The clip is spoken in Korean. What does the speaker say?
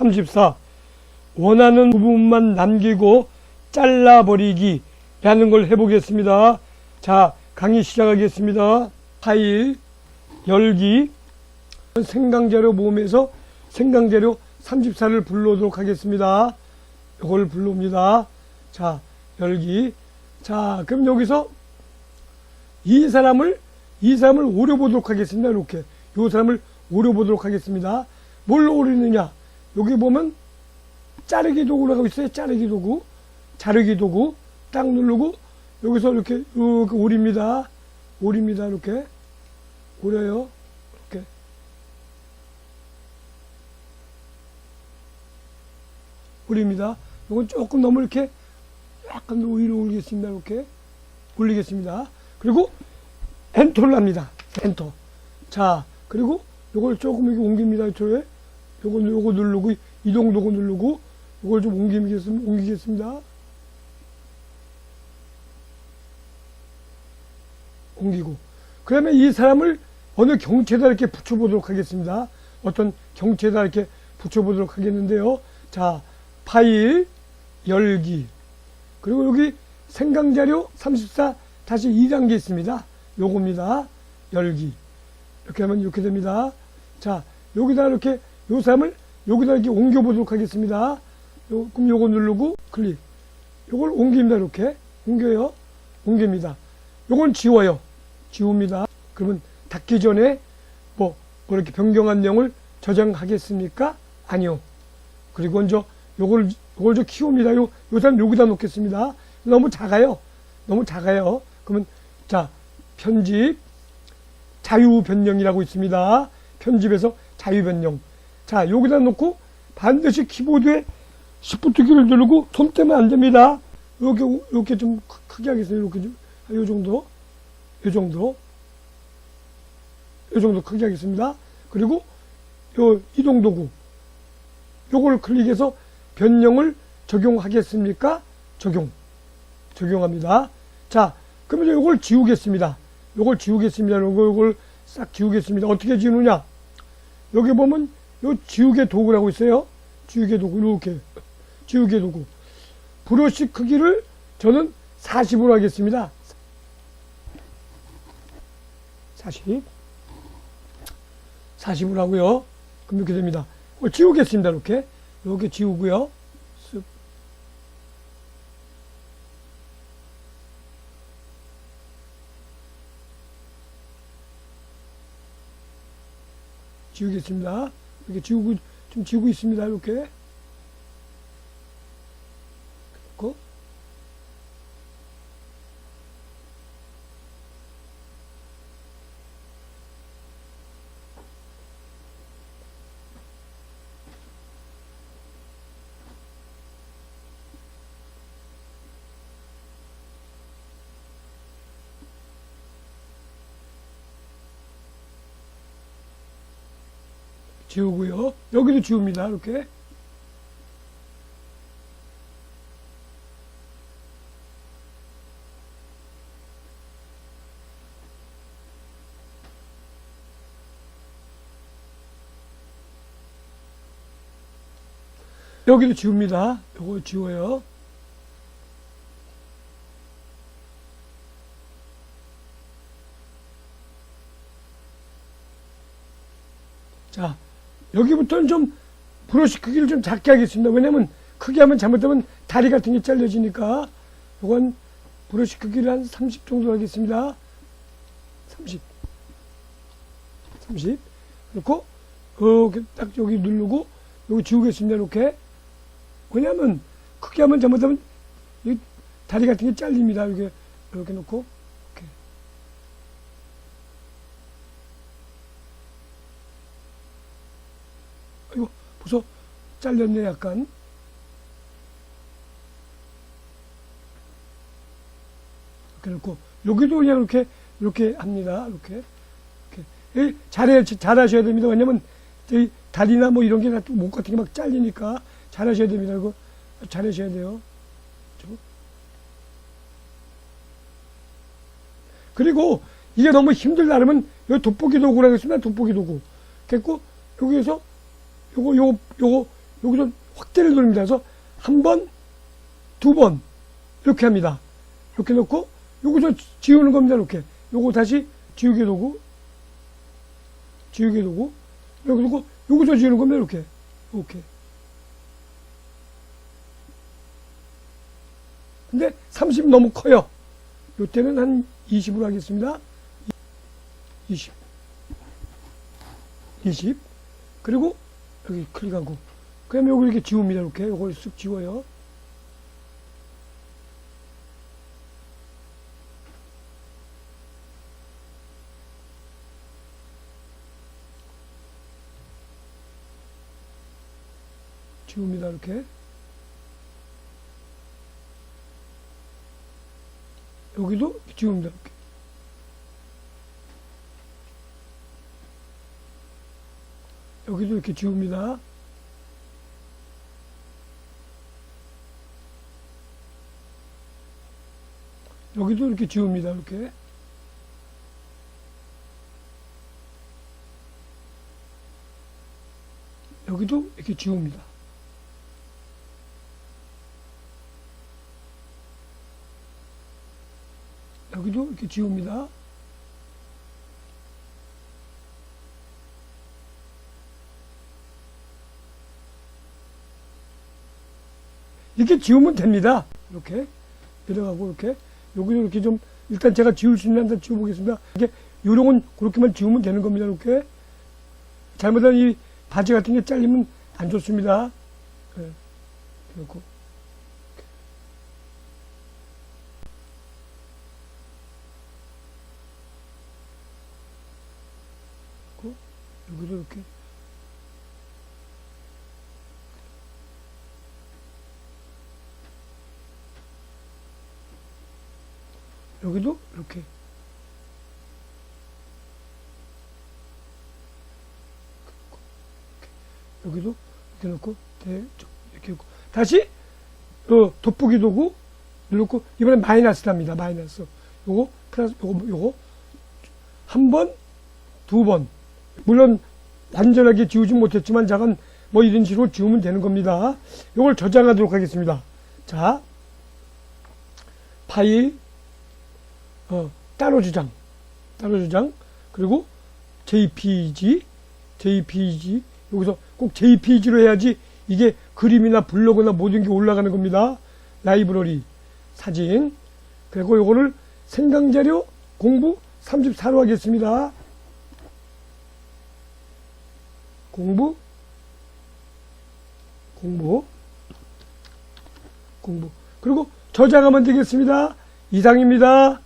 34. 원하는 부분만 남기고 잘라버리기 라는 걸 해보겠습니다. 자, 강의 시작하겠습니다. 파일, 열기, 생강재료 모음에서 생강재료 34를 불러오도록 하겠습니다. 이걸 불러옵니다. 자, 열기. 자, 그럼 여기서 이 사람을, 이 사람을 오려보도록 하겠습니다. 이렇게. 이 사람을 오려보도록 하겠습니다. 뭘 오리느냐? 여기 보면 자르기 도구 라고 있어요. 자르기 도구. 자르기 도구. 딱 누르고 여기서 이렇게, 이렇게 오립니다. 오립니다. 이렇게. 오려요. 이렇게. 올립니다. 이건 조금 너무 이렇게 약간 더 위로 올리겠습니다. 이렇게 올리겠습니다. 그리고 엔터를 합니다. 엔터. 자, 그리고 이걸 조금 이렇게 옮깁니다. 이쪽에. 요거, 요거 누르고, 이동 도구 누르고, 이걸 좀 옮기겠습니다. 옮기겠습니다. 옮기고. 그러면 이 사람을 어느 경체에다 이렇게 붙여보도록 하겠습니다. 어떤 경체에다 이렇게 붙여보도록 하겠는데요. 자, 파일, 열기. 그리고 여기 생강자료 34 다시 2단계 있습니다. 요겁니다. 열기. 이렇게 하면 이렇게 됩니다. 자, 여기다 이렇게 요 사람을 여기다 이렇게 옮겨보도록 하겠습니다. 요, 그럼 요거 누르고 클릭. 요걸 옮깁니다. 이렇게. 옮겨요. 옮깁니다. 요건 지워요. 지웁니다. 그러면 닫기 전에 뭐, 뭐 이렇게 변경한 내용을 저장하겠습니까? 아니요. 그리고 먼저 요걸, 요걸 좀 키웁니다. 요, 요 사람 여기다 놓겠습니다. 너무 작아요. 너무 작아요. 그러면, 자, 편집, 자유 변경이라고 있습니다. 편집에서 자유 변경. 자, 여기다 놓고 반드시 키보드에 시프트 키를 누르고 손 떼면 안 됩니다. 이렇게, 이렇게 좀 크- 크게 하겠어요. 이렇게 좀, 요 정도. 요 정도. 요 정도 크게 하겠습니다. 그리고 요 이동 도구. 요걸 클릭해서 변경을 적용하겠습니까? 적용. 적용합니다. 자, 그러면 요걸 지우겠습니다. 요걸 지우겠습니다. 요걸, 요걸 싹 지우겠습니다. 어떻게 지우느냐? 여기 보면 요 지우개 도구라고 있어요. 지우개 도구, 이렇게. 지우개 도구. 브러쉬 크기를 저는 40으로 하겠습니다. 40. 40으로 하고요. 그럼 이렇게 됩니다. 이걸 지우겠습니다. 이렇게. 이렇게 지우고요. 쓱. 지우겠습니다. 이렇게 지우고, 좀 지우고 있습니다. 이렇게. 그리고 지우고요. 여기도 지웁니다. 이렇게. 여기도 지웁니다. 요거 지워요. 자, 여기부터는 좀 브러쉬 크기를 좀 작게 하겠습니다. 왜냐면 크게 하면 잘못하면 다리 같은 게 잘려지니까 이건 브러쉬 크기를 한 30 정도 하겠습니다. 30. 30. 그리고 이렇게 딱 여기 누르고 여기 지우겠습니다. 이렇게. 왜냐면 크게 하면 잘못하면 이 다리 같은 게 잘립니다. 이렇게 이렇게 놓고 벌써 잘렸네, 약간. 이렇게 놓고, 여기도 그냥 이렇게, 이렇게 합니다. 이렇게. 이렇게. 예, 잘해, 잘하셔야 됩니다. 왜냐면, 이 다리나 뭐 이런 게, 다목 같은 게 막 잘리니까 잘하셔야 됩니다. 이거 잘하셔야 돼요. 그리고 이게 너무 힘들다 그러면 여기 돋보기 도구라고 있습니다. 돋보기 도구. 됐고, 여기에서 요거, 요거, 요거, 여기서 확대를 누릅니다. 그래서 한 번, 두 번, 이렇게 합니다. 이렇게 놓고, 여기서 지우는 겁니다. 이렇게. 요거 다시 지우개 도구, 지우개 도구, 여기 두고, 여기서 지우는 겁니다. 이렇게. 이렇게. 근데 30 너무 커요. 요때는 한 20으로 하겠습니다. 20. 20. 그리고 여기 클릭하고. 그 다음에 여기 이렇게 지웁니다. 이렇게. 요걸 쓱 지워요. 지웁니다. 이렇게. 여기도 지웁니다. 이렇게. 여기도 이렇게 지웁니다. 여기도 이렇게 지웁니다. 이렇게. 여기도 이렇게 지웁니다. 여기도 이렇게 지웁니다. 이렇게 지우면 됩니다. 이렇게 내려가고 이렇게 여기도 이렇게 좀 일단 제가 지울 수 있는 한번 지워보겠습니다. 이게 요령은 그렇게만 지우면 되는 겁니다. 이렇게 잘못한 이 바지 같은 게 잘리면 안 좋습니다. 예. 그렇고 여기도 이렇게 여기도 이렇게. 여기도 이렇게 놓고 대, 저, 이렇게 놓고. 다시 어, 돋보기 도구 누르고 이번엔 마이너스랍니다 마이너스. 요거 플러스 요거 요거. 한 번 두 번. 물론 완전하게 지우지 못했지만 작은 뭐 이런 식으로 지우면 되는 겁니다. 요걸 저장하도록 하겠습니다. 자 파일 어, 따로 저장, 따로 저장, 그리고 JPG, JPG, 여기서 꼭 JPG로 해야지 이게 그림이나 블로그나 모든 게 올라가는 겁니다. 라이브러리, 사진, 그리고 요거를 생강자료 공부 34로 하겠습니다. 공부, 공부, 공부. 그리고 저장하면 되겠습니다. 이상입니다.